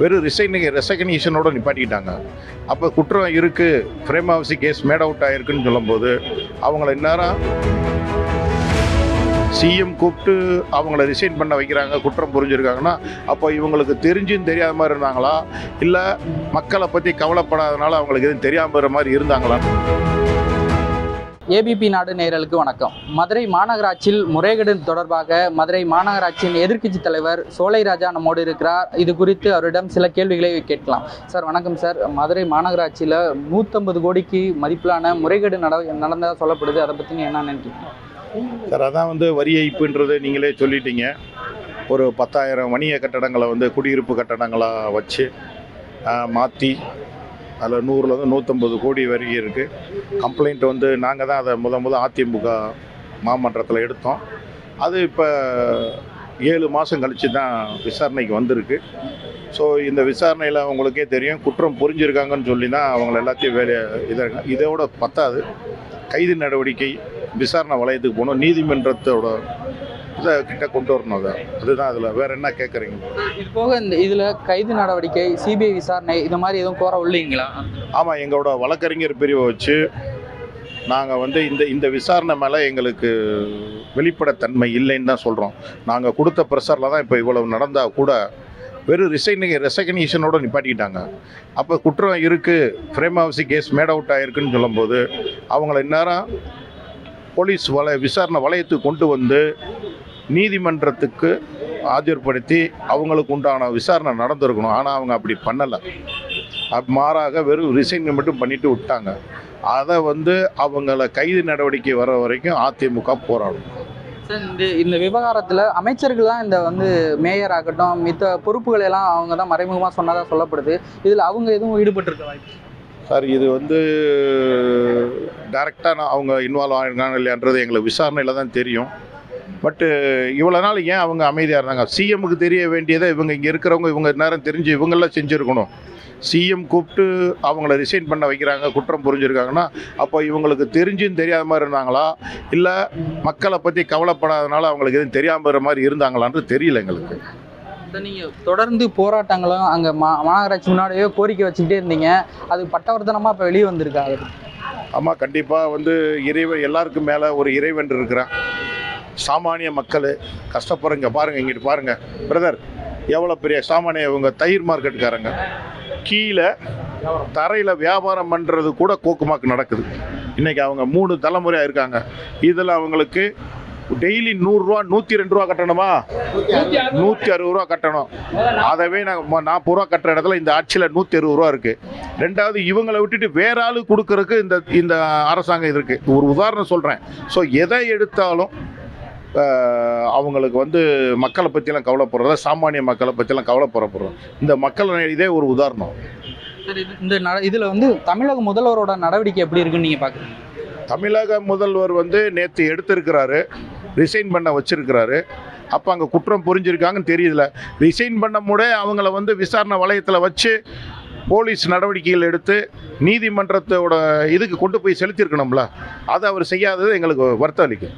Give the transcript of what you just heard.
வெறும் ரிசைனிங் ரெசக்னேஷனோடு நிப்பாட்டிக்கிட்டாங்க. அப்போ குற்றம் இருக்குது prima facie case made out ஆகிருக்குன்னு சொல்லும்போது அவங்கள இந்நேரம் சிஎம் கூப்பிட்டு அவங்கள ரிசைன் பண்ண வைக்கிறாங்க குற்றம் புரிஞ்சிருக்காங்கன்னா அப்போ இவங்களுக்கு தெரிஞ்சும் தெரியாத மாதிரி இருந்தாங்களா? இல்லை மக்களை பற்றி கவலைப்படாதனால அவங்களுக்கு எதுவும் தெரியாமல் மாதிரி இருந்தாங்களா? ஏபிபி நாடு நேரலுக்கு வணக்கம். மதுரை மாநகராட்சியில் முறைகேடு தொடர்பாக மதுரை மாநகராட்சியின் எதிர்க்கட்சி தலைவர் சோலை ராஜா நம்மோடு இருக்கிறார். இது குறித்து அவரிடம் சில கேள்விகளை கேட்கலாம். சார் வணக்கம் சார். மதுரை மாநகராட்சியில் நூற்றம்பது கோடிக்கு மதிப்பிலான முறைகேடு நட நடந்ததாக சொல்லப்படுது. அதை பற்றி என்ன நினைக்கிறீங்க? சார் அதான் வந்து வரி ஏய்ப்புன்றது நீங்களே சொல்லிட்டீங்க. ஒரு பத்தாயிரம் வணிக கட்டடங்களை வந்து குடியிருப்பு கட்டடங்களாக வச்சு மாற்றி அதில் நூறுலேருந்து நூற்றம்பது கோடி வரைக்கும் இருக்குது கம்ப்ளைண்ட் வந்து நாங்கள் தான் அதை முத முத அதிமுக மாமன்றத்தில் எடுத்தோம். அது இப்போ ஏழு மாதம் கழித்து தான் விசாரணைக்கு வந்திருக்கு. ஸோ இந்த விசாரணையில் அவங்களுக்கே தெரியும் குற்றம் புரிஞ்சிருக்காங்கன்னு சொல்லி தான் அவங்கள எல்லாத்தையும் வேலையை இதாக இதோட பத்தாது. கைது நடவடிக்கை விசாரணை வளையத்துக்கு போகணும் நீதிமன்றத்தோட இதை கிட்ட கொண்டு வரணும் அதை. அதுதான் அதில். வேற என்ன கேட்குறீங்க இது போக இந்த இதில் கைது நடவடிக்கை சிபிஐ விசாரணை இது மாதிரி எதுவும் கோர உள்ளீங்களா? ஆமாம் எங்களோட வழக்கறிஞர் பிரிவை வச்சு நாங்கள் வந்து இந்த இந்த விசாரணை மேலே எங்களுக்கு வெளிப்படைத்தன்மை இல்லைன்னு தான் சொல்கிறோம் நாங்கள் கொடுத்த ப்ரெஷரில் தான் இப்போ இவ்வளவு நடந்தால் கூட வெறும் ரிசைனிங் ரெசகனேஷனோட நிப்பாட்டிக்கிட்டாங்க. அப்போ குற்றம் இருக்குது prima facie case made out ஆகிருக்குன்னு சொல்லும்போது அவங்கள இந்நேரம் போலீஸ் வலை விசாரணை வளையத்துக்கு கொண்டு வந்து நீதிமன்றத்துக்கு ஆஜர்படுத்தி அவங்களுக்கு உண்டான விசாரணை நடந்திருக்கணும். ஆனால் அவங்க அப்படி பண்ணலை. மாறாக வெறும் ரிசைன் மட்டும் பண்ணிட்டு விட்டாங்க. அதை வந்து அவங்கள கைது நடவடிக்கை வர வரைக்கும் அதிமுக போராடும். இந்த இந்த விவகாரத்தில் அமைச்சர்கள் தான் இந்த வந்து மேயர் ஆகட்டும் மித்த பொறுப்புகளை எல்லாம் அவங்க தான் மறைமுகமாக சொன்னதாக சொல்லப்படுது. இதில் அவங்க எதுவும் ஈடுபட்டிருக்க வாய்ப்பு சார் இது வந்து டேரெக்டாக நான் அவங்க இன்வால்வ் ஆகிருக்காங்க இல்லையான்றது எங்களுக்கு விசாரணையில் தான் தெரியும். பட்டு இவ்வளோ நாள் ஏன் அவங்க அமைதியாக இருந்தாங்க? சிஎம்முக்கு தெரிய வேண்டியதை இவங்க இங்கே இருக்கிறவங்க இவங்க நேரம் தெரிஞ்சு இவங்கெல்லாம் செஞ்சுருக்கணும். சிஎம் கூப்பிட்டு அவங்கள ரிசைன் பண்ண வைக்கிறாங்க குற்றம் புரிஞ்சுருக்காங்கன்னா அப்போ இவங்களுக்கு தெரிஞ்சும் தெரியாத மாதிரி இருந்தாங்களா? இல்லை மக்களை பற்றி கவலைப்படாதனால அவங்களுக்கு எதுவும் தெரியாமல் மாதிரி இருந்தாங்களான்றது தெரியல எங்களுக்கு. நீங்கள் தொடர்ந்து போராட்டங்களும் அங்கே மா மாநகராட்சி முன்னாடியே கோரிக்கை வச்சுக்கிட்டே இருந்தீங்க. அது பட்டவர்த்தனமாக இப்போ வெளியே வந்திருக்கா? அது ஆமாம் கண்டிப்பாக வந்து இறைவன் எல்லாருக்கும் மேலே ஒரு இறைவன் இருக்கிறான். சாமானிய மக்கள் கஷ்டப்படுறங்க பாருங்கள் இங்கிட்டு பாருங்கள் பிரதர் எவ்வளோ பெரிய சாமானிய இவங்க தயிர் மார்க்கெட்டுக்காரங்க. கீழே தரையில் வியாபாரம் பண்ணுறது கூட கோக்குமாக்கு நடக்குது. இன்றைக்கி அவங்க மூணு தலைமுறையாக இருக்காங்க. இதில் அவங்களுக்கு டெய்லி நூறுரூவா நூற்றி ரெண்டு ரூபா கட்டணுமா? நூற்றி அறுபது ரூபா கட்டணும். அதவே நாங்கள் நாற்பது ரூபா கட்டுற இடத்துல இந்த ஆட்சியில் நூற்றி அறுபது ரூபா இருக்குது ரெண்டாவது இவங்களை விட்டுட்டு வேற ஆளு கொடுக்கறதுக்கு இந்த இந்த அரசாங்கம் இருக்குது ஒரு உதாரணம் சொல்கிறேன் ஸோ எதை எடுத்தாலும் அவங்களுக்கு வந்து மக்களை பற்றிலாம் கவலைப்படுறத சாமானிய மக்களை பற்றிலாம் கவலைப்படுறோம். இந்த மக்கள் இதே ஒரு உதாரணம். இந்த இதில் வந்து தமிழக முதல்வரோட நடவடிக்கை எப்படி இருக்குன்னு நீங்கள் பார்க்குறீங்க தமிழக முதல்வர் வந்து நேற்று எடுத்திருக்கிறாரு. ரிசைன் பண்ண வச்சுருக்கிறாரு. அப்போ அங்கே குற்றம் புரிஞ்சிருக்காங்கன்னு தெரியல ரிசைன் பண்ண முட அவங்கள வந்து விசாரணை வளையத்தில் வச்சு போலீஸ் நடவடிக்கைகள் எடுத்து நீதிமன்றத்தோட இதுக்கு கொண்டு போய் செலுத்தியிருக்கணும்ல. அதை அவர் செய்யாதது எங்களுக்கு வருத்தம் அளிக்கும்.